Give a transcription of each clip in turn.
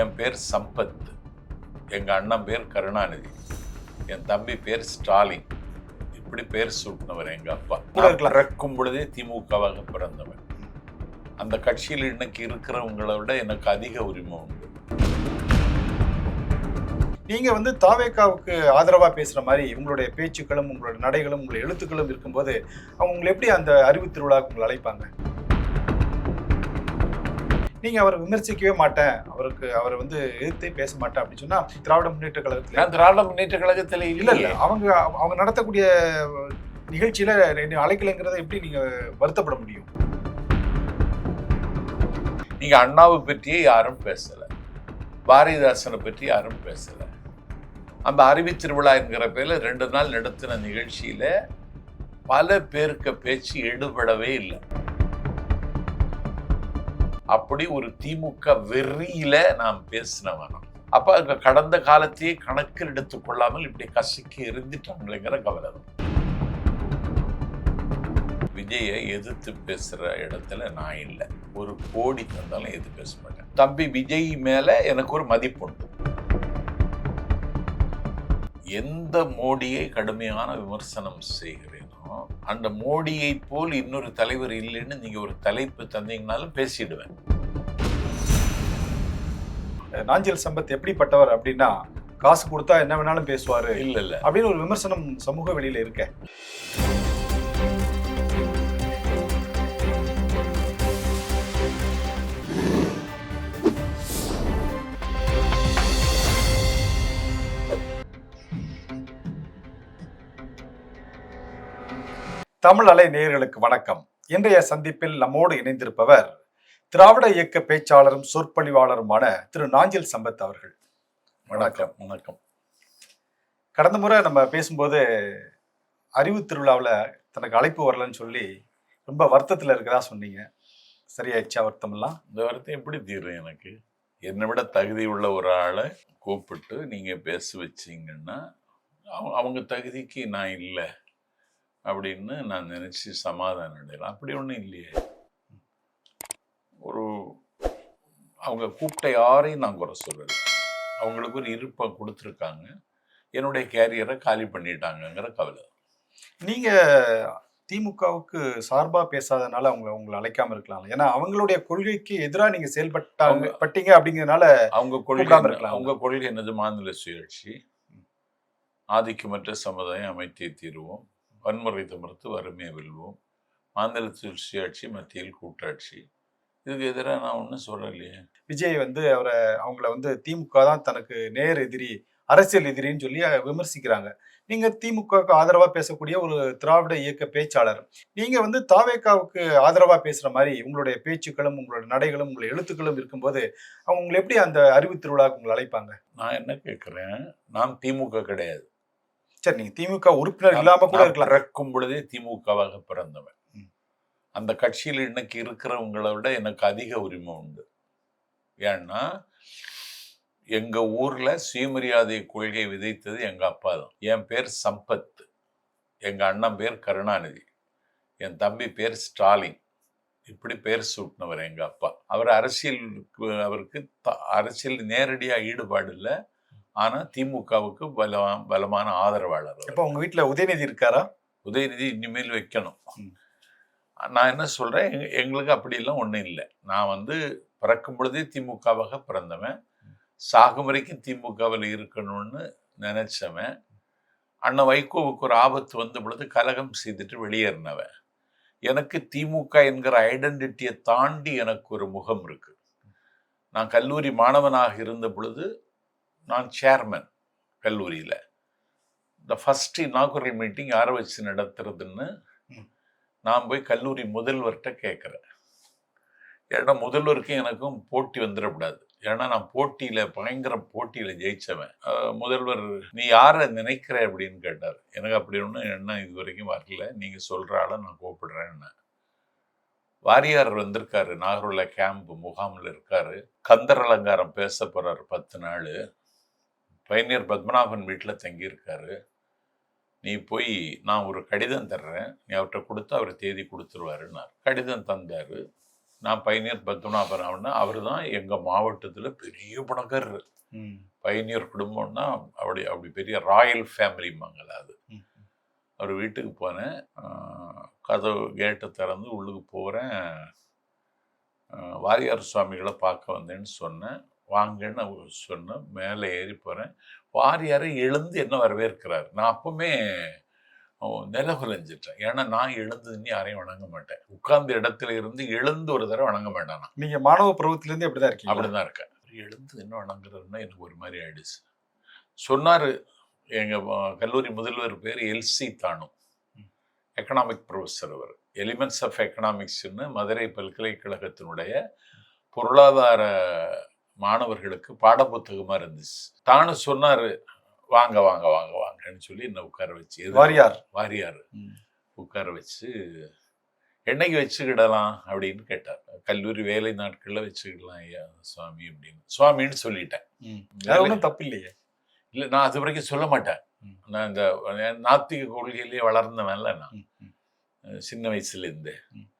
என் பேர் சம்பத். எங்கள் அண்ணன் பேர் கருணாநிதி. என் தம்பி பேர் ஸ்டாலின். இப்படி பேர் சூட்டினவர் எங்கள் அப்பா. பிறக்கும் பொழுதே திமுகவாக பிறந்தவன். அந்த கட்சியில் இன்னைக்கு இருக்கிறவங்களை விட எனக்கு அதிக உரிமை உண்டு. நீங்க வந்து தாவேக்காவுக்கு ஆதரவா பேசுற மாதிரி உங்களுடைய பேச்சுக்களும் உங்களுடைய நடைகளும் உங்களுடைய எழுத்துக்களும் இருக்கும்போது அவங்க எப்படி அந்த அறிவு திருவிழாவுக்கு உங்களை அழைப்பாங்க? நீங்க அவரை விமர்சிக்கவே மாட்டேன். அவருக்கு அவரை வந்து எதிர்த்தே பேச மாட்டேன் அப்படின்னு சொன்னா திராவிட முன்னேற்ற கழகத்துல திராவிட முன்னேற்ற கழகத்தில் இல்ல இல்லை. அவங்க அவங்க நடத்தக்கூடிய நிகழ்ச்சியில என்னை அழைக்கலைங்கிறத எப்படி நீங்க வருத்தப்பட முடியும்? நீங்க அண்ணாவை பற்றியே யாரும் பேசல. பாரதிதாசனை பற்றி யாரும் பேசல. அந்த அறிவி திருவிழா என்கிற பேர்ல ரெண்டு நாள் நடத்தின நிகழ்ச்சியில பல பேருக்கு பேச்சு எடுபடவே இல்லை. அப்படி ஒரு திமுக வெறியில நாம் பேசினவன். அப்ப கடந்த காலத்தையே கணக்கில் எடுத்துக்கொள்ளாமல் இப்படி கசிக்கு எரிந்துட்டாங்களேங்கிற கவலை தான். விஜயை எதிர்த்து பேசுற இடத்துல நான் இல்லை. ஒரு கோடி தந்தாலும் எது பேச மாட்டேன். தம்பி விஜய் மேல எனக்கு ஒரு மதிப்பு உண்டு. எந்த மோடியை கடுமையான விமர்சனம் செய்கிறேனோ அந்த மோடியை போல் இன்னொரு தலைவர் இல்லைன்னு நீங்க ஒரு தலைப்பு தந்தீங்கனாலும் பேசிடுவேன். நாஞ்சில் சம்பத் எப்படிப்பட்டவர் அப்படின்னா காசு கொடுத்தா என்ன வேணாலும் பேசுவாரு இல்ல இல்ல. அப்படின்னு ஒரு விமர்சனம் சமூக வெளியில இருக்க. தமிழ் அலை நேயர்களுக்கு வணக்கம். இன்றைய சந்திப்பில் நம்மோடு இணைந்திருப்பவர் திராவிட இயக்க பேச்சாளரும் சொற்பொழிவாளருமான திரு நாஞ்சில் சம்பத் அவர்கள். வணக்கம். வணக்கம். கடந்த முறை நம்ம பேசும்போது அறிவு திருவிழாவில் தனக்கு அழைப்பு வரலன்னு சொல்லி ரொம்ப வருத்தத்தில் இருக்கிறதா சொன்னீங்க. சரியாயிடுச்சா வருத்தமெல்லாம்? இந்த வார்த்தை எப்படி தீரும் எனக்கு? என்னை விட தகுதி உள்ள ஒரு ஆளை கூப்பிட்டு நீங்க பேச வச்சீங்கன்னா அவங்க- அவங்க தகுதிக்கு நான் இல்லை. அப்படின்னு நான் நினைச்சு சமாதானம் அடையலாம் அப்படி ஒன்றும் இல்லையே. ஒரு அவங்க கூப்பிட்ட யாரையும் நான் குறை சொல்லலை. அவங்களுக்கு ஒரு இருப்பம் கொடுத்துருக்காங்க. என்னுடைய கேரியரை காலி பண்ணிட்டாங்கங்கிற கவலை. நீங்க திமுகவுக்கு சார்பா பேசாதனால அவங்க உங்களை அழைக்காம இருக்கலாம். ஏன்னா அவங்களுடைய கொள்கைக்கு எதிராக நீங்க செயல்பட்டாங்க பட்டீங்க அப்படிங்கிறதுனால அவங்க கொள்கை இருக்கலாம். அவங்க கொள்கை என்னது? மாநில சுயாட்சி. ஆதிக்கமற்ற சமுதாயம் அமைத்தே தீருவோம். வன்முறை தமர்த்து வறுமையை வெல்வோம். மாநில சுயாட்சி மத்தியில் கூட்டாட்சி. இதுக்கு எதிராக நான் ஒன்றும் சொல்லலையே. விஜய் வந்து அவரை அவங்கள வந்து திமுக தான் தனக்கு நேர் எதிரி அரசியல் எதிரின்னு சொல்லி விமர்சிக்கிறாங்க. நீங்க திமுகவுக்கு ஆதரவா பேசக்கூடிய ஒரு திராவிட இயக்க பேச்சாளர் நீங்க வந்து தாவேக்காவுக்கு ஆதரவா பேசுற மாதிரி உங்களுடைய பேச்சுக்களும் உங்களுடைய நடைகளும் உங்களுடைய எழுத்துக்களும் இருக்கும்போது அவங்க உங்களை எப்படி அந்த அறிவு திருவிழாவுக்கு உங்களை அழைப்பாங்க? நான் என்ன கேட்குறேன் நான் திமுக கிடையாது. சரி நீங்க திமுக உறுப்பினர் இல்லாம கூட இருக்கலாம். பிறக்கும் பொழுதே திமுகவாக பிறந்தவன். அந்த கட்சியில் இன்னைக்கு இருக்கிறவங்களை விட எனக்கு அதிக உரிமை உண்டு. ஏன்னா எங்க ஊர்ல சுயமரியாதை கொள்கை விதைத்தது எங்க அப்பா தான். என் பேர் சம்பத். எங்க அண்ணன் பேர் கருணாநிதி. என் தம்பி பேர் ஸ்டாலின். இப்படி பேர் சூட்டினவர் எங்க அப்பா. அவர் அரசியலுக்கு அவருக்கு த- அரசியல் நேரடியா ஈடுபாடு இல்லை. ஆனா திமுகவுக்கு பல பலமான ஆதரவாளர். இப்ப உங்க வீட்டுல உதயநிதி இருக்காரா? உதயநிதி இனிமேல் வைக்கணும். நான் என்ன சொல்றேன் எங்க- எங்களுக்கு அப்படியெல்லாம் ஒன்றும் இல்லை. நான் வந்து பிறக்கும் பொழுதே திமுகவாக பிறந்தவன். சாகும் வரைக்கும் திமுகவில் இருக்கணும்னு நினைச்சவன். அண்ணன் வைகோவுக்கு ஒரு ஆபத்து வந்த பொழுது கலகம் செய்துட்டு வெளியேறினவன். எனக்கு திமுக என்கிற ஐடென்டிட்டியை தாண்டி எனக்கு ஒரு முகம் இருக்கு. நான் கல்லூரி மாணவனாக இருந்த பொழுது நான் சேர்மன் கல்லூரியில். இந்த ஃபர்ஸ்ட் இனாகுரல் மீட்டிங் யாரை வச்சு நடத்துறதுன்னு. நான் போய் கல்லூரி முதல்வர்கிட்ட கேட்குறேன் ஏன்னா முதல்வருக்கும் எனக்கும் போட்டி வந்துடக்கூடாது. ஏன்னா நான் போட்டியில் பயங்கர போட்டியில் ஜெயிச்சவன். அஹ் முதல்வர் நீ யாரை நினைக்கிற அப்படின்னு கேட்டார். எனக்கு அப்படி ஒன்றும் எண்ணம் இது வரைக்கும் வரல. நீங்கள் சொல்கிற ஆளை நான் கூப்பிடுறேன்னு. வாரியார் வந்திருக்காரு. நாகர்கோவில் கேம்ப் முகாமில் இருக்காரு. கந்தர் அலங்காரம் பேச போறாரு பத்து நாள். பைனியர் பத்மநாபன் வீட்டில் தங்கியிருக்காரு. நீ போய் நான் ஒரு கடிதம் தர்றேன். நீ அவர்கிட்ட கொடுத்து அவர் தேதி கொடுத்துருவாருன்னார். கடிதம் தந்தாரு. நான் பைனியர் பத்மநாபராவன்னா அவர் தான் எங்கள் மாவட்டத்தில் பெரிய பணக்காரர் ம். பைனியர் குடும்பம்னா அப்படி அப்படி பெரிய ராயல் ஃபேமிலிம்பாங்கல்ல அது. அவர் வீட்டுக்கு போனேன். கதவு கேட்டை திறந்து உள்ளுக்கு போகிறேன் வாரியார் சுவாமிகளை பார்க்க வந்தேன்னு சொன்னேன். வாங்கன்னு சொன்னேன் மேலே ஏறி போகிறேன் வாரியாரை எழுந்து என்ன வரவேற்கிறார். நான் அப்பவுமே நிலகுலைஞ்சிட்டேன் ஏன்னா நான் எழுந்ததுன்னு யாரையும் வணங்க மாட்டேன். உட்கார்ந்த இடத்துல இருந்து எழுந்து ஒரு தடவை வணங்க மாட்டேன் நான். நீங்க மாணவ பருவத்துல இருந்து அப்படிதான் இருக்கீங்க. அப்படிதான் இருக்கேன். எழுந்து என்ன வணங்குறதுன்னா எனக்கு ஒரு மாதிரி ஆயிடுச்சு. சொன்னாரு எங்க அஹ், கல்லூரி முதல்வர் பேர் எல்சி தானு. எக்கனாமிக் ப்ரொஃபஸர் அவர். எலிமெண்ட்ஸ் ஆஃப் எக்கனாமிக்ஸ்னு மதுரை பல்கலைக்கழகத்தினுடைய பொருளாதார மாணவர்களுக்கு பாடப்புத்தகமா இருந்துச்சு. தானு சொன்னாரு வாங்க வாங்க வாங்க வாங்கன்னு சொல்லி என்ன உட்கார வச்சு வாரியார். வாரியார். உட்கார வச்சு என்னைக்கு வச்சுக்கிடலாம்? அப்படின்னு கேட்டார். கல்லூரி வேலை நாட்கள்ல வச்சுக்கிடலாம் ஐயா சுவாமி அப்படின்னு. சுவாமின்னு சொல்லிட்டேன். ம். அது ஒண்ணும் தப்பு இல்லையே. இல்லை நான் அது வரைக்கும் சொல்ல மாட்டேன். நான் இந்த நாத்திக கொள்கையிலேயே வளர்ந்தவன்ல நான். சின்ன வயசுல இருந்தே ம். அஹ் ஞா-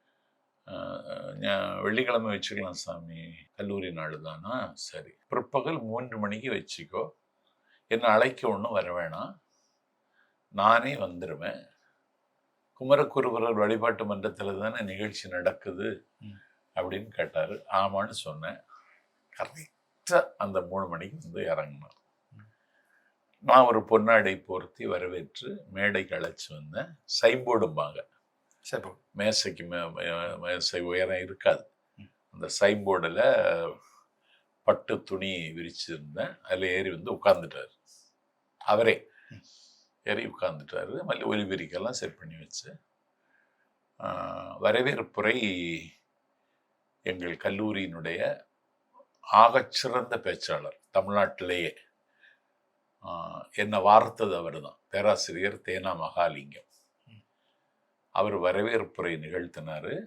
வெள்ளிக்கிழமை வச்சுக்கலாம் சாமி கல்லூரி நாள் தானா சரி. பிற்பகல் மூன்று மணிக்கு வச்சுக்கோ. என்னை அழைக்க ஒன்றும் வர வேணாம். நானே வந்துடுவேன் குமரக்குருபரர் வழிபாட்டு மன்றத்தில் தானே நிகழ்ச்சி நடக்குது. அப்படின்னு கேட்டார். ஆமான்னு சொன்னேன். கரெக்டாக அந்த மூணு மணிக்கு வந்து இறங்கினேன் நான் ஒரு பொன்னாடை போர்த்தி வரவேற்று மேடைக்கு அழைச்சி வந்தேன். சைம்போர்டும்பாங்க. மேசைக்கு மேசை உயரம் இருக்காது. அந்த சைன்போர்டில் பட்டு துணி விரிச்சிருந்தேன் அதில் ஏறி வந்து உட்கார்ந்துட்டார். அவரே. ஏறி உட்கார்ந்துட்டாரு. மல்லி ஒலிபெருக்கெல்லாம் செட் பண்ணி வச்சு. வரவேற்புரை எங்கள் கல்லூரியினுடைய ஆகச்சிறந்த பேச்சாளர் தமிழ்நாட்டிலேயே. என்னை வார்த்தது அவர் தான் பேராசிரியர் தேனா மகாலிங்கம். அவர் வரவேற்புரை நிகழ்த்தினாரு.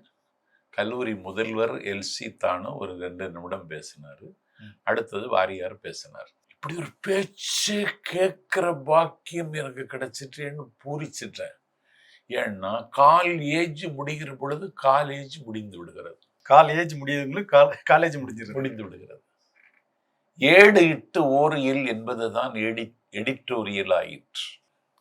கல்லூரி முதல்வர் எல்சி தானு ஒரு ரெண்டு நிமிடம் பேசினாரு. அடுத்தது வாரியார் பேசினார். இப்படி ஒரு பேச்சு கேட்கிற பாக்கியம் எனக்கு கிடைச்சிட்டேன்னு பூரிச்சிட்டேன். ஏன்னா கால் ஏஜ் முடிகிற பொழுது கால் ஏஜ் முடிந்து விடுகிறது. கால் ஏஜ் முடியுதுங்களுக்கு காலேஜ் முடிஞ்சிருக்கு முடிந்து விடுகிறது. ஏடு இட்டு ஓர் இல் என்பதுதான் எடி எடிட்டோரியல் ஆயிற்று.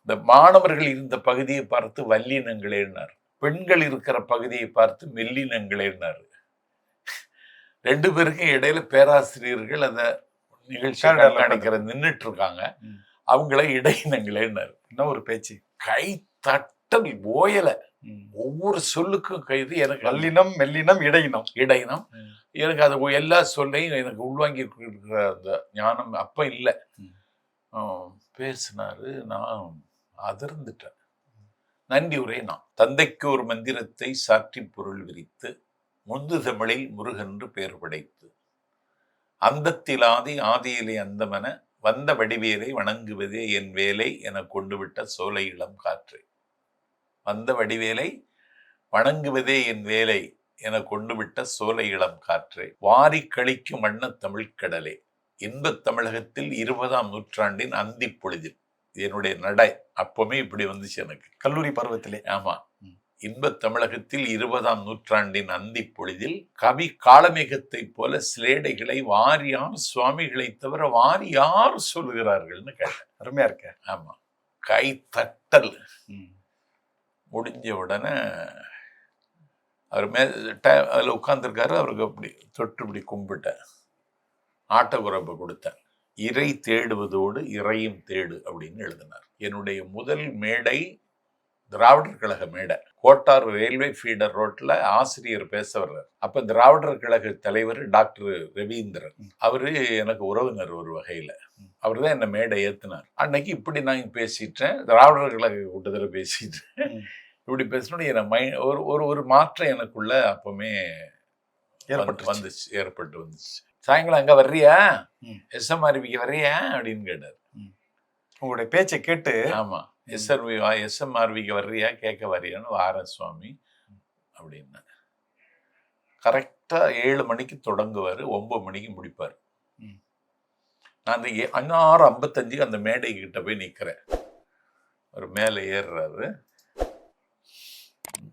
இந்த மாணவர்கள் இருந்த பகுதியை பார்த்து வல்லினங்களேன்னார் பெண்கள் இருக்கிற பகுதியை பார்த்து மெல்லினங்களேன்னார் ரெண்டு பேருக்கும் இடையில பேராசிரியர்கள் அந்த நிகழ்ச்சி கண்காணிக்கிற நின்னுட்டு இருக்காங்க. அவங்கள இடையினங்களேன்னார் என்ன ஒரு பேச்சு? கை தட்டல் ஓயல. ஒவ்வொரு சொல்லுக்கும் கைது எனக்கு வல்லினம் மெல்லினம் இடையினம். இடையினம். எனக்கு அது எல்லா சொல்லையும் எனக்கு உள்வாங்கி இருக்கிற அந்த ஞானம் அப்ப இல்லை. பேசினாரு நான் அதிர்ந்துட்டேன். நன்றி உரை நான். தந்தைக்கு ஒரு மந்திரத்தை சாற்றி பொருள் விரித்து முந்து தமிழில் முருகென்று பெயர் படைத்து. அந்தத்திலாதி ஆதியிலே அந்தமென வந்த வடிவேலை வணங்குவதே என் வேலை என கொண்டுவிட்ட சோலை இளம் காற்று. வந்த வடிவேலை வணங்குவதே என் வேலை என கொண்டுவிட்ட சோலை இளம் காற்றே. வாரி கழிக்கும் வண்ண தமிழ்கடலே இன்பத் தமிழகத்தில் இருபதாம் நூற்றாண்டின் அந்தி பொழுதில். என்னுடைய நடை அப்பவுமே இப்படி வந்துச்சு எனக்கு. கல்லூரி பருவத்திலே. ஆமா. ம். இன்பத் தமிழகத்தில் இருபதாம் நூற்றாண்டின் அந்தி பொழுதில் கவி காளமேகத்தைப் போல சிலேடைகளை வாரியார் சுவாமிகளை தவிர வாரி யார் சொல்லுகிறார்கள்னு கேட்டேன். அருமையா இருக்க. ஆமா. கை தட்டல். முடிஞ்ச உடனே அவர் மே அதில் உட்காந்துருக்காரு அவருக்கு அப்படி தொட்டு இப்படி கும்பிட்டேன். ஆட்டக்குறப்பை கொடுத்தேன். இறை தேடுவதோடு இறையும் தேடு அப்படின்னு எழுதினார். என்னுடைய முதல் மேடை திராவிடர் கழக மேடை. கோட்டார் ரயில்வே ஃபீடர் ரோட்ல ஆசிரியர் பேச வர்றார் அப்ப திராவிடர் கழக தலைவர் டாக்டர் ரவீந்திரன். அவரு எனக்கு உறவினர் ஒரு வகையில. அவர் தான் என்ன மேடை ஏத்தினார். அன்னைக்கு இப்படி நான் பேசிட்டேன். திராவிடர் கழக கூட்டத்துல பேசிட்டேன். இப்படி பேசணும் என் மை ஒரு ஒரு ஒரு மாற்றம் எனக்குள்ள அப்பவுமே ஏற்பட்டுருச்சு. வந்துச்சு ஏற்பட்டு வந்துச்சு. சாயங்காலம் அங்க வர்றியா. எஸ்எம்ஆர்பிக்கு வர்றியா? அப்படின்னு கேட்டார். உங்களுடைய பேச்சை கேட்டு ஆமா. எஸ்ஆர்வி எஸ்எம்ஆர்விக்கு வர்றியா? கேட்க வர்றியான்னு வாரேன் சுவாமி அப்படின்னு கரெக்டா ஏழு மணிக்கு தொடங்குவார் ஒன்பது மணிக்கு முடிப்பார். நான் அந்த அஞ்சாறு ஐம்பத்தஞ்சுக்கு அந்த மேடை கிட்ட போய் நிக்கிறேன். ஒரு மேலே ஏறுறாரு.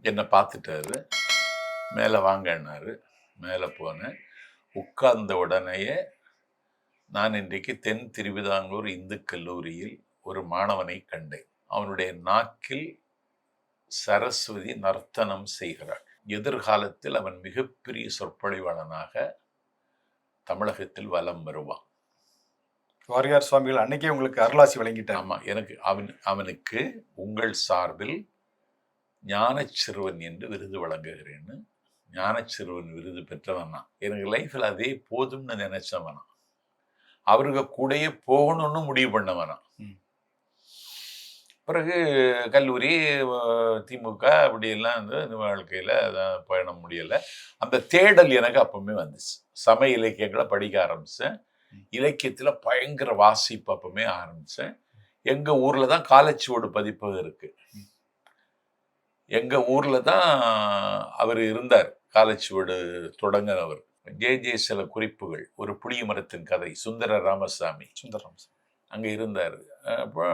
என்னை பார்த்துட்டாரு. மேலே வாங்கன்னாரு. மேலே போனேன். உட்கார்ந்த உடனேயே நான் இன்றைக்கு தென் திருவிதாங்கூர் இந்து கல்லூரியில் ஒரு மாணவனை கண்டேன். அவனுடைய நாக்கில் சரஸ்வதி நர்த்தனம் செய்கிறாள். எதிர்காலத்தில் அவன் மிகப்பெரிய சொற்பொழிவாளனாக தமிழகத்தில் வலம் வருவான். வாரியார் சுவாமிகள் அன்னைக்கே உங்களுக்கு அருளாசி வழங்கிட்டாங்க ஆமா எனக்கு அவன் அவனுக்கு உங்கள் சார்பில் ஞானச்சிறுவன் என்று விருது வழங்குகிறேன்னு ஞானச்சிறுவன் விருது பெற்றவன் நான் எனக்கு லைஃப்ல அதே போதும்னு நினைச்சவனா அவருக்கு கூடயே போகணும்னு முடிவு பண்ணவனா. பிறகு கல்லூரி திமுக அப்படியெல்லாம் வந்து இந்த வாழ்க்கையில அதான் பயணம் முடியல. அந்த தேடல் எனக்கு அப்பவுமே வந்துச்சு. சமய இலக்கியங்களை படிக்க ஆரம்பிச்சேன். ம். இலக்கியத்துல பயங்கர வாசிப்பு அப்பவுமே ஆரம்பிச்சேன். எங்க ஊர்ல தான் காலச்சுவடு பதிப்பகம் இருக்கு. எங்க ஊர்ல தான் அவர் இருந்தார். காலச்சுவடு தொடங்கினவர். ஜே ஜே சில குறிப்புகள் ஒரு புளிய மரத்தின் கதை சுந்தர ராமசாமி. சுந்தரம் அங்க இருந்தார். அப்போ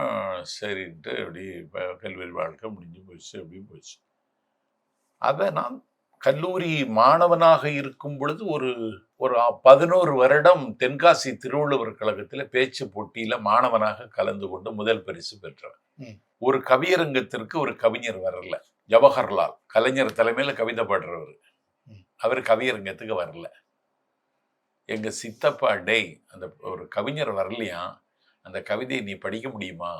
சரின்ட்டு அப்படி கல்லூரி வாழ்க்கை முடிஞ்சு போச்சு அப்படி போச்சு. அதை நான் கல்லூரி மாணவனாக இருக்கும் பொழுது ஒரு ஒரு பதினோரு வருடம் தென்காசி திருவள்ளுவர் கழகத்தில் பேச்சு போட்டியில மாணவனாக கலந்து கொண்டு முதல் பரிசு பெற்றவன் ம். ஒரு கவியரங்கத்திற்கு ஒரு கவிஞர் வரல. ஜவஹர்லால் கலைஞர் தலைமையில கவிதை பாடுறவர். அவர் கவியரங்கத்துக்கு வரல. எங்க சித்தப்பா டேய் அந்த ஒரு கவிஞர் வரலையா? அந்த கவிதையை நீ படிக்க முடியுமா?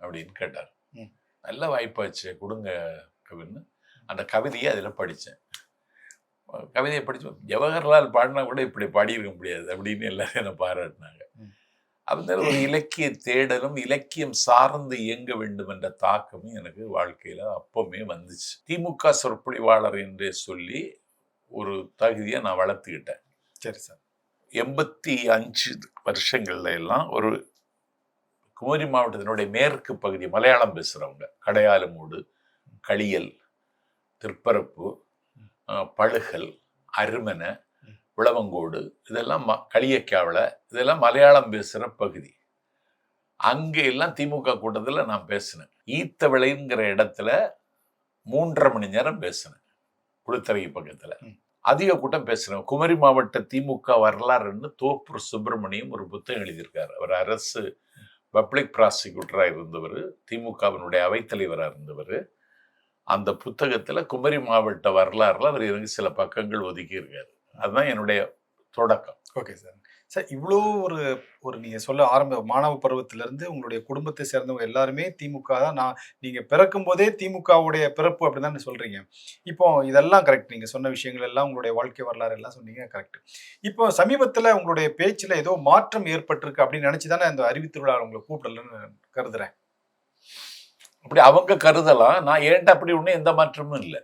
அப்படின்னு கேட்டார். நல்ல வாய்ப்பாச்சு கொடுங்க கவின்னு. அந்த கவிதையை அதில் படித்தேன் கவிதையை படிச்சு ஜவஹர்லால் பாடினா கூட இப்படி பாடியிருக்க முடியாது அப்படின்னு எல்லாரும் என்னை பாராட்டினாங்க. அதனால ஒரு இலக்கிய தேடலும் இலக்கியம் சார்ந்து இயங்க வேண்டும் என்ற தாக்கமும் எனக்கு வாழ்க்கையில அப்பவுமே வந்துச்சு. திமுக சொற்பொழிவாளர் என்றே சொல்லி ஒரு தகுதியை நான் வளர்த்துக்கிட்டேன். சரி சார். எண்பத்தி அஞ்சு வருஷங்கள்ல எல்லாம் ஒரு குமரி மாவட்டத்தினுடைய மேற்கு பகுதி மலையாளம் பேசுறவங்க கடையாலுமூடு களியல் திருப்பரப்பு அஹ், பழுகல் அருமனை விளவங்கோடு இதெல்லாம் ம களியக்காவலை இதெல்லாம் மலையாளம் பேசுகிற பகுதி. அங்கே எல்லாம் திமுக கூட்டத்தில் நான் பேசினேன். ஈத்தவிளைங்கிற இடத்துல மூன்றரை மணி நேரம் பேசினேன். குளித்தரை பக்கத்தில். அதிக கூட்டம் பேசுகிறேன் குமரி மாவட்ட திமுக வரலாறுன்னு தோப்பூர் சுப்பிரமணியம் ஒரு புத்தகம் எழுதியிருக்கார். அவர் அரசு பப்ளிக் ப்ராசிக்யூட்டராக இருந்தவர் திமுகவினுடைய அவைத்தலைவராக இருந்தவர். அந்த புத்தகத்தில் குமரி மாவட்ட வரலாறுல அவர் எனக்கு சில பக்கங்கள் ஒதுக்கியிருக்காரு. அதுதான் என்னுடைய தொடக்கம். Okay sir. சார் இவ்வளோ ஒரு ஒரு நீங்க சொல்ல ஆரம்ப மாணவ பருவத்திலிருந்து உங்களுடைய குடும்பத்தை சேர்ந்தவங்க எல்லாருமே திமுக தான். நான் நீங்க பிறக்கும் போதே திமுகவுடைய பிறப்பு அப்படின்னு சொல்றீங்க. இப்போ இதெல்லாம் கரெக்ட் நீங்க சொன்ன விஷயங்கள் எல்லாம் உங்களுடைய வாழ்க்கை வரலாறு எல்லாம் சொன்னீங்க கரெக்ட் இப்போ சமீபத்துல உங்களுடைய பேச்சுல ஏதோ மாற்றம் ஏற்பட்டிருக்கு அப்படின்னு நினைச்சு தானே அந்த அறிவித்திருவிழா உங்களை கூப்பிடலன்னு கருதுறேன். அப்படி அவங்க கருதலாம். நான் ஏன்ட்ட அப்படி ஒன்றும் எந்த மாற்றமும் இல்லை.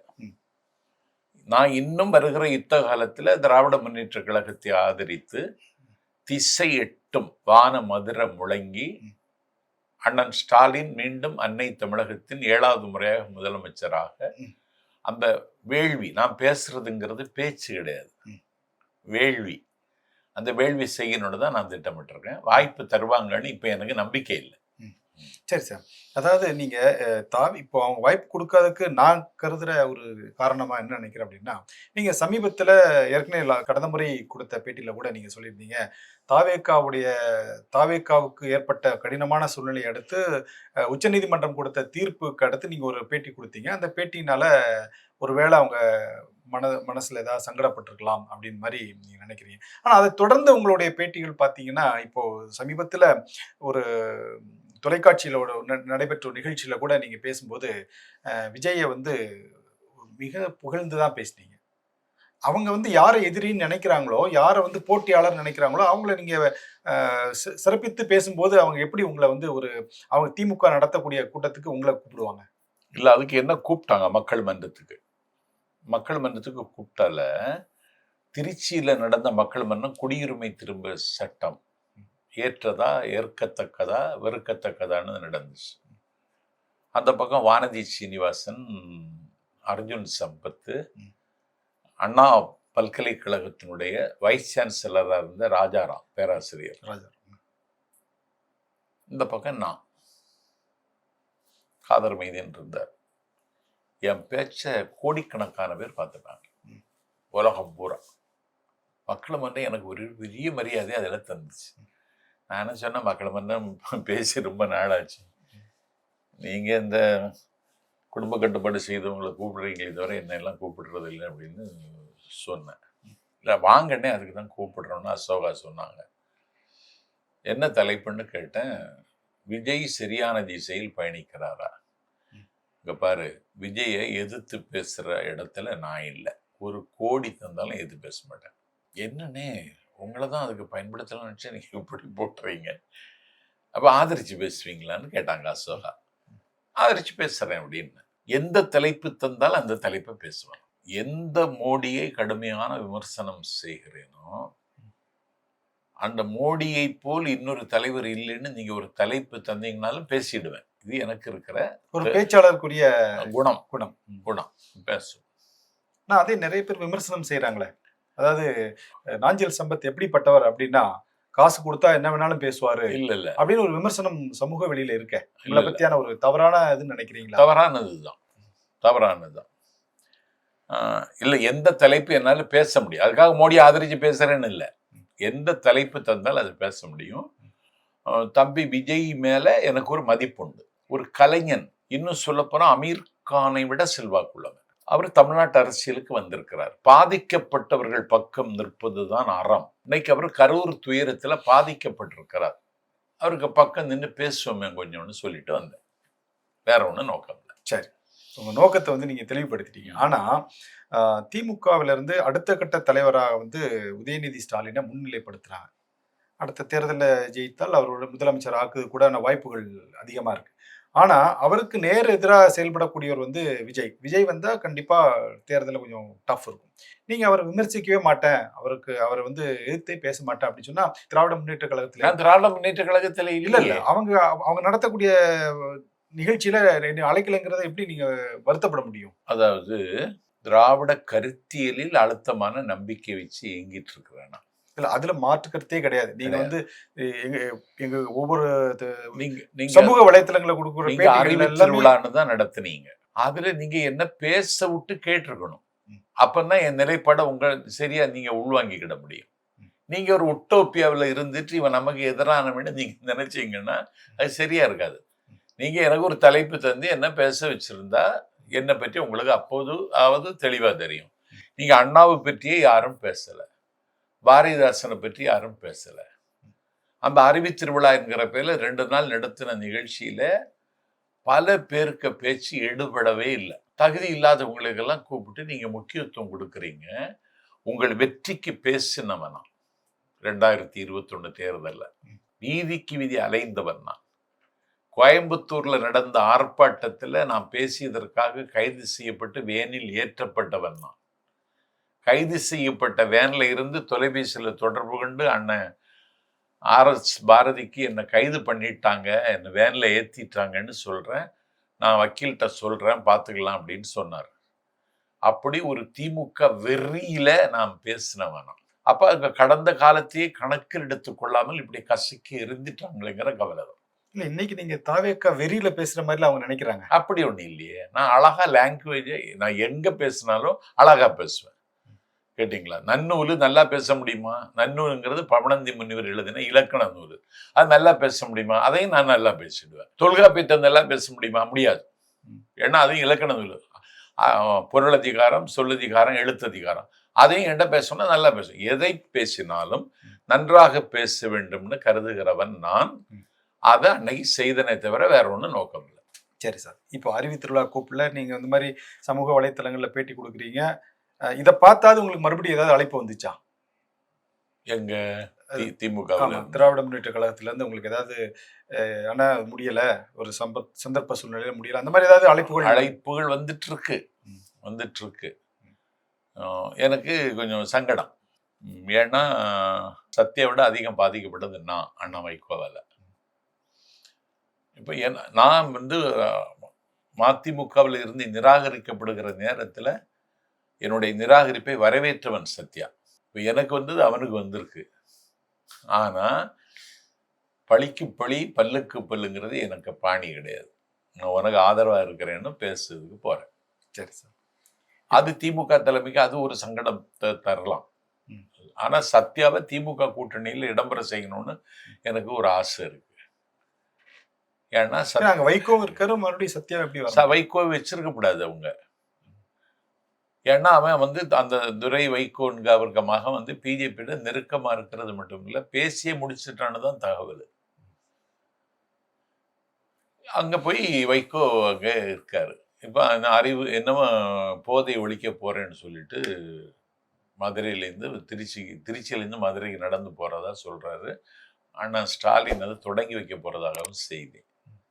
நான் இன்னும் வருகிற யுத்த காலத்துல திராவிட முன்னேற்ற கழகத்தை ஆதரித்து திசை எட்டும் வான மதுர முழங்கி. அண்ணன் ஸ்டாலின் மீண்டும் அன்னை தமிழகத்தின் ஏழாவது முறையாக முதலமைச்சராக. அந்த வேள்வி நான் பேசுறதுங்கிறது பேச்சு கிடையாது. வேள்வி அந்த வேள்வி செய்யணும்னு தான் நான் திட்டமிட்டிருக்கேன் வாய்ப்பு தருவாங்கன்னு இப்போ எனக்கு நம்பிக்கை இல்லை சரி சார். அதாவது நீங்க அஹ், தாவி இப்போ அவங்க வாய்ப்பு கொடுக்காததுக்கு நான் கருதுற ஒரு காரணமா என்ன நினைக்கிறேன் அப்படின்னா நீங்க சமீபத்துல ஏற்கனவே கடந்த முறை கொடுத்த பேட்டியில கூட நீங்க சொல்லியிருந்தீங்க. தாவேக்காவுடைய தாவேக்காவுக்கு ஏற்பட்ட கடினமான சூழ்நிலையை அடுத்து உச்சநீதிமன்றம் கொடுத்த தீர்ப்புக்கு அடுத்து நீங்க ஒரு பேட்டி கொடுத்தீங்க. அந்த பேட்டினால ஒருவேளை அவங்க மன மனசுல ஏதாவது சங்கடப்பட்டிருக்கலாம் அப்படின்னு மாதிரி நீங்க நினைக்கிறீங்க. ஆனா அதை தொடர்ந்து உங்களுடைய பேட்டிகள் பார்த்தீங்கன்னா இப்போ சமீபத்துல ஒரு தொலைக்காட்சியிலோட ந- நடைபெற்ற நிகழ்ச்சியில் நிகழ்ச்சியில கூட நீங்கள் பேசும்போது விஜயை வந்து மிக புகழ்ந்து தான் பேசுனீங்க. அவங்க வந்து யாரை எதிரின்னு நினைக்கிறாங்களோ யாரை வந்து போட்டியாளர் நினைக்கிறாங்களோ அவங்கள நீங்கள் சிறப்பித்து பேசும்போது அவங்க எப்படி உங்களை வந்து ஒரு அவங்க திமுக நடத்தக்கூடிய கூட்டத்துக்கு உங்களை கூப்பிடுவாங்க? இல்லை அதுக்கு என்ன கூப்பிட்டாங்க மக்கள் மன்றத்துக்கு? மக்கள் மன்றத்துக்கு கூப்பிட்டால திருச்சியில் நடந்த மக்கள் மன்றம் குடியுரிமை திரும்ப சட்டம். ஏற்றதா ஏற்கத்தக்கதா வெறுக்கத்தக்கதான்னு நடந்துச்சு. அந்த பக்கம் வானதி சீனிவாசன் அர்ஜுன் சம்பத்து. அண்ணா பல்கலைக்கழகத்தினுடைய வைஸ் சான்சலராக இருந்த ராஜாராம் பேராசிரியர். இந்த பக்கம் நான். காதர் மைதீன் இருந்தார். என் பேச்சை கோடிக்கணக்கான பேர் பார்த்துட்டாங்க. உலகம் பூரா. மக்கள் மன்றம் எனக்கு ஒரு பெரிய மரியாதை அதில் தந்துச்சு. நான் என்ன சொன்னேன் மக்களை மன்னம் பேசி ரொம்ப நாளாச்சு. நீங்கள் இந்த குடும்ப கட்டுப்பாடு செய்தவங்களை கூப்பிடுறீங்களே தவிர என்ன எல்லாம் கூப்பிடுறது இல்லை அப்படின்னு சொன்னேன். இல்லை வாங்கன்னே அதுக்கு தான் கூப்பிடுறோன்னு அசோகா சொன்னாங்க. என்ன தலைப்புன்னு கேட்டேன் விஜய் சரியான திசையில் பயணிக்கிறாரா? இங்கே பாரு விஜயை எதிர்த்து பேசுகிற இடத்துல நான் இல்லை. ஒரு கோடி தந்தாலும் எது பேச மாட்டேன். என்னன்னே உங்களை தான் அதுக்கு பயன்படுத்தலாம்னு நினச்சி நீங்கள் இப்படி போட்டுறீங்க. அப்போ ஆதரிச்சு பேசுவீங்களான்னு கேட்டாங்க அசோகா. ஆதரிச்சு பேசுகிறேன் அப்படின்னு. எந்த தலைப்பு தந்தாலும் அந்த தலைப்பை பேசுவேன் எந்த மோடியை கடுமையான விமர்சனம் செய்கிறேனோ அந்த மோடியை போல் இன்னொரு தலைவர் இல்லைன்னு நீங்க ஒரு தலைப்பு தந்தீங்கனாலும் பேசிடுவேன். இது எனக்கு இருக்கிற ஒரு பேச்சாளருக்குரிய குணம். குணம். குணம். பேசும் நான் அதே நிறைய பேர் விமர்சனம் செய்றாங்களே. அதாவது நாஞ்சில் சம்பத் எப்படிப்பட்டவர் அப்படின்னா காசு கொடுத்தா என்ன வேணாலும் பேசுவாரு இல்ல இல்ல. அப்படின்னு ஒரு விமர்சனம் சமூக வெளியில இருக்க. உங்களை. பத்தியான ஒரு தவறான இதுன்னு நினைக்கிறீங்களா? தவறானதுதான். தவறானதுதான். இல்ல எந்த தலைப்பு என்னால பேச முடியும். அதுக்காக மோடி ஆதரிச்சு பேசுறேன்னு இல்லை. எந்த தலைப்பு தந்தாலும் அது பேச முடியும். தம்பி விஜய் மேல எனக்கு ஒரு மதிப்புண்டு. ஒரு கலைஞன். இன்னும் சொல்லப்போனா அமீர் கானை விட செல்வாக்குள்ளவன். அவர் தமிழ்நாட்டு அரசியலுக்கு வந்திருக்கிறார். பாதிக்கப்பட்டவர்கள் பக்கம் நிற்பதுதான் அறம். இன்னைக்கு அவர் கரூர் துயரத்தில் பாதிக்கப்பட்டிருக்கிறார். அவருக்கு பக்கம் நின்று பேசுவோமே கொஞ்சம்னு சொல்லிட்டு வந்தேன். வேற ஒன்றும் நோக்கம் இல்லை. சரி. உங்கள் நோக்கத்தை வந்து நீங்கள் தெளிவுபடுத்திட்டீங்க. ஆனால் திமுகவிலிருந்து அடுத்த கட்ட தலைவராக வந்து உதயநிதி ஸ்டாலினை முன்னிலைப்படுத்துகிறாங்க அடுத்த தேர்தலில் ஜெயித்தால் அவரோட முதலமைச்சர் ஆக்குது கூட வாய்ப்புகள் அதிகமாக இருக்குது ஆனா அவருக்கு நேர் எதிராக செயல்படக்கூடியவர் வந்து விஜய். விஜய் வந்தா கண்டிப்பா தேர்தலில் கொஞ்சம் டஃப் இருக்கும். நீங்க அவரை விமர்சிக்கவே மாட்டேன். அவருக்கு அவரை வந்து எதிர்த்தே பேச மாட்டேன் அப்படின்னு சொன்னா திராவிட முன்னேற்ற கழகத்துல நான் திராவிட முன்னேற்ற கழகத்துல இல்ல இல்ல. அவங்க அவங்க நடத்தக்கூடிய நிகழ்ச்சியில என்னை அழைக்கலைங்கிறத எப்படி நீங்க வருத்தப்பட முடியும்? அதாவது திராவிட கருத்தியலில் அழுத்தமான நம்பிக்கை வச்சு இயங்கிட்டு இருக்கிறேன்? நான். இல்ல அதுல மாற்று கருத்தே கிடையாது. நீங்க. வந்து எங்க எங்க ஒவ்வொரு சமூக வலைத்தளங்களை கொடுக்குற நீங்க பேட்டிகள் அறிவு எல்லாமே திருவிழான்னு தான் நடத்துனீங்க. அதுல நீங்க என்ன பேச விட்டு கேட்டிருக்கணும். அப்பதான் என் நிலைப்பாட உங்க சரியா நீங்க உள்வாங்கிக்கிட முடியும். நீங்க ஒரு உட்டோப்பியாவில் இருந்துட்டு இவன் நமக்கு எதிரானவன்னு நீங்க நினைச்சீங்கன்னா அது சரியா இருக்காது. நீங்க எனக்கு ஒரு தலைப்பு தந்து என்ன பேச வச்சிருந்தா என்னை பற்றி உங்களுக்கு அப்போது ஆவது தெளிவா தெரியும். நீங்க அண்ணாவை பற்றியே யாரும் பேசல. பாரதிதாசனை பற்றி யாரும் பேசலை. அந்த அறிவி திருவிழா என்கிற பேரில் ரெண்டு நாள் நடத்தின நிகழ்ச்சியில் பல பேருக்கு பேச்சு எடுபடவே இல்லை. தகுதி இல்லாதவங்களுக்கெல்லாம் கூப்பிட்டு நீங்கள் முக்கியத்துவம் கொடுக்குறீங்க. உங்கள் வெற்றிக்கு பேசினவனா ரெண்டாயிரத்தி இருபத்தொன்னு தேர்தலில். வீதிக்கு வீதி அலைந்தவன் நான். கோயம்புத்தூரில் நடந்த ஆர்ப்பாட்டத்தில் நான் பேசியதற்காக கைது செய்யப்பட்டு வேனில் ஏற்றப்பட்டவன் நான். கைது செய்யப்பட்ட வேன்ல இருந்து தொலைபேசியில தொடர்பு கொண்டு அண்ணன் ஆர்எஸ் பாரதிக்கு என்னை கைது பண்ணிட்டாங்க. என்னை வேனில் ஏற்றிட்டாங்கன்னு சொல்கிறேன் நான் வக்கீல்கிட்ட சொல்கிறேன் பார்த்துக்கலாம் அப்படின்னு சொன்னார். அப்படி ஒரு திமுக வெறியில நான் பேசினவனா. அப்போ அங்கே கடந்த காலத்தையே கணக்கில் எடுத்துக்கொள்ளாமல் இப்படி கசக்கி இருந்துட்டாங்களேங்கிற கவலை தான். இல்ல இன்னைக்கு நீங்க தாவேக்கா வெறியில பேசுற மாதிரில அவங்க நினைக்கிறாங்க. அப்படி ஒன்றும் இல்லையே. நான் அழகா லாங்குவேஜை நான் எங்கே பேசினாலும் அழகா பேசுவேன். கேட்டிங்களா? நன்னூல் நல்லா பேச முடியுமா? நன்னூலுங்கிறது பவனந்தி முனிவர் எழுதின இலக்கண நூல். அது நல்லா பேச முடியுமா? அதையும் நான் நல்லா பேசிடுவேன். தொல்காப்பியத்தை நல்லா பேச முடியுமா? முடியாது. ஏன்னா அதையும் இலக்கண நூல். பொருளதிகாரம் சொல்லதிகாரம் எழுத்ததிகாரம். அதையும் என்கிட்ட பேசணும்னா நல்லா பேசும் எதை பேசினாலும் நன்றாக பேச வேண்டும்னு கருதுகிறவன் நான். அதை அன்னைக்கு செய்தனே தவிர வேற ஒன்றும் நோக்கம் இல்லை. சரி சார். இப்போ அறிவு திருவிழா கூப்பிடல. நீங்கள் இந்த மாதிரி சமூக வலைத்தளங்களில் பேட்டி கொடுக்குறீங்க. இதை பார்த்தாது உங்களுக்கு மறுபடியும் ஏதாவது அழைப்பு வந்துச்சா எங்க தி- ஆமா திமுகவில் திராவிட முன்னேற்ற கழகத்துல இருந்து உங்களுக்கு ஏதாவது ஆனா முடியல ஒரு சம்ப சந்தர்ப்ப சூழ்நிலையில முடியல அந்த மாதிரி ஏதாவது அழைப்புகள் அழைப்புகள் வந்துட்டு இருக்கு. வந்துட்டு இருக்கு எனக்கு கொஞ்சம் சங்கடம் ஏன்னா சத்தியை விட அதிகம் பாதிக்கப்பட்டது நான் அண்ணா வைகோவால இப்போ நான் வந்து மதிமுகவில் இருந்து நிராகரிக்கப்படுகிற நேரத்தில் என்னுடைய நிராகரிப்பை வரவேற்றவன் சத்யா. இப்போ எனக்கு வந்தது அவனுக்கு வந்திருக்கு. ஆனால் பழிக்கு பழி பல்லுக்கு பல்லுங்கிறது எனக்கு பாணி கிடையாது. நான் உனக்கு ஆதரவாக இருக்கிறேன்னு பேசுறதுக்கு போகிறேன் சரி சார். அது திமுக தலைமைக்கு அது ஒரு சங்கடத்தை தரலாம். ம். ஆனா சத்யாவை திமுக கூட்டணியில் இடம்பெற செய்யணும்னு எனக்கு ஒரு ஆசை இருக்கு. ஏன்னா வைகோ இருக்காரு மறுபடியும் சத்யா எப்படி வைகோ வச்சிருக்க கூடாது அவங்க. ஏன்னா அவன் வந்து அந்த துரை வைகோன்க அவருக்கு மகன் வந்து பிஜேபியோட நெருக்கமாக இருக்கிறது மட்டும் இல்லை பேசியே முடிச்சிட்டான்னு தான் தகவல். அங்கே போய் வைகோ அங்கே இருக்கார். இப்போ அந்த அறிவு என்னமோ போதை ஒழிக்க போகிறேன்னு சொல்லிட்டு மதுரையிலேருந்து திருச்சி திருச்சியிலேருந்து மதுரைக்கு நடந்து போகிறதா சொல்கிறாரு அண்ணா ஸ்டாலின் அதை தொடங்கி வைக்க போகிறதாகவும் செய்தி.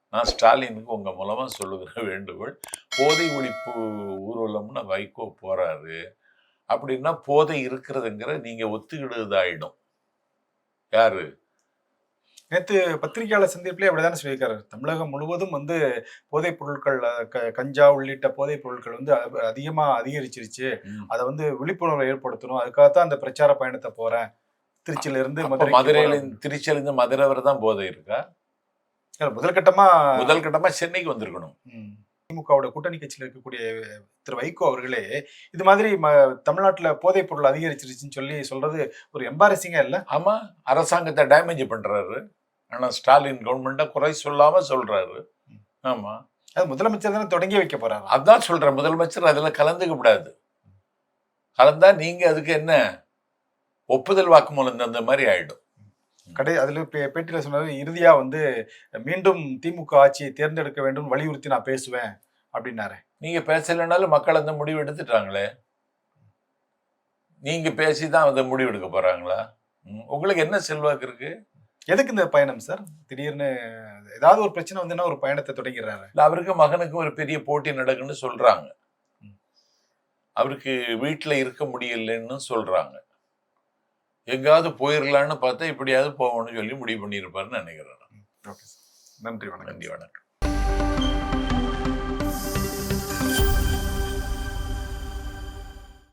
நான் ஸ்டாலினுக்கு உங்க மூலமா சொல்லுகிற வேண்டுகோள். போதை ஒழிப்பு ஊர்வலம்னு வைகோ போறாரு. அப்படின்னா போதை இருக்கிறதுங்கிற நீங்க ஒத்துக்கிடுதாயிடும். யாரு? நேத்து பத்திரிகையாளர் சந்திப்பிலே அப்படிதானே சொல்லியிருக்காரு. தமிழகம் முழுவதும் வந்து போதைப் பொருட்கள் கஞ்சா உள்ளிட்ட போதைப் பொருட்கள் வந்து அ- அதிகமா அதிகரிச்சிருச்சு. அதை வந்து விழிப்புணர்வை ஏற்படுத்தணும். அதுக்காகத்தான் அந்த பிரச்சார பயணத்தை போறேன். திருச்சியில இருந்து அப்ப மதுரைக்கு மதுரையில. திருச்சியிலிருந்து மதுரை வரை தான் போதை இருக்கா? முதல் கட்டமா முதல் கட்டமா சென்னைக்கு வந்திருக்கணும். ம், திமுகவோட கூட்டணி கட்சியில் இருக்கக்கூடிய திரு வைகோ அவர்களே இது மாதிரி ம- தமிழ்நாட்டுல போதைப் பொருள் அதிகரிச்சிருச்சுன்னு சொல்லி சொல்றது ஒரு எம்பாரசிங்கா இல்ல? ஆமா அரசாங்கத்தை டேமேஜ் பண்றாரு. ஆனா ஸ்டாலின் கவர்மெண்ட்டை குறை சொல்லாம சொல்றாரு. ஆமா. அது முதலமைச்சர் தானே தொடங்கி வைக்க போறாரு? அதான் சொல்றேன் முதலமைச்சர் அதுல கலந்துக்க கூடாது. கலந்தா நீங்க அதுக்கு என்ன? ஒப்புதல் வாக்குமூலம் தந்த மாதிரி ஆயிடும். கடை அதுல பேட்டியில சொன்னாரு இறுதியா வந்து மீண்டும் திமுக ஆட்சியை தேர்ந்தெடுக்க வேண்டும் வலியுறுத்தி நான் பேசுவேன் அப்படின்னாரு. நீங்க பேசலைனாலும் மக்கள் அந்த முடிவு எடுத்துட்டாங்களே? நீங்க பேசி தான் அந்த முடிவு எடுக்க போறாங்களா? ம், உங்களுக்கு என்ன செல்வாக்கு இருக்கு? எதுக்கு இந்த பயணம் சார்? திடீர்னு ஏதாவது ஒரு பிரச்சனை வந்துன்னா ஒரு பயணத்தை தொடங்கிடுறாரு இல்ல அவருக்கு மகனுக்கு ஒரு பெரிய போட்டி நடக்குன்னு சொல்றாங்க. அவருக்கு வீட்டுல இருக்க முடியலன்னு சொல்றாங்க. எங்காவது போயிடலான்னு பார்த்தா இப்படியாவது போகணும்னு சொல்லி முடிவு பண்ணியிருப்பாருன்னு நினைக்கிறேன் நான். ஓகே சார் நன்றி வணக்கம் நன்றி வணக்கம்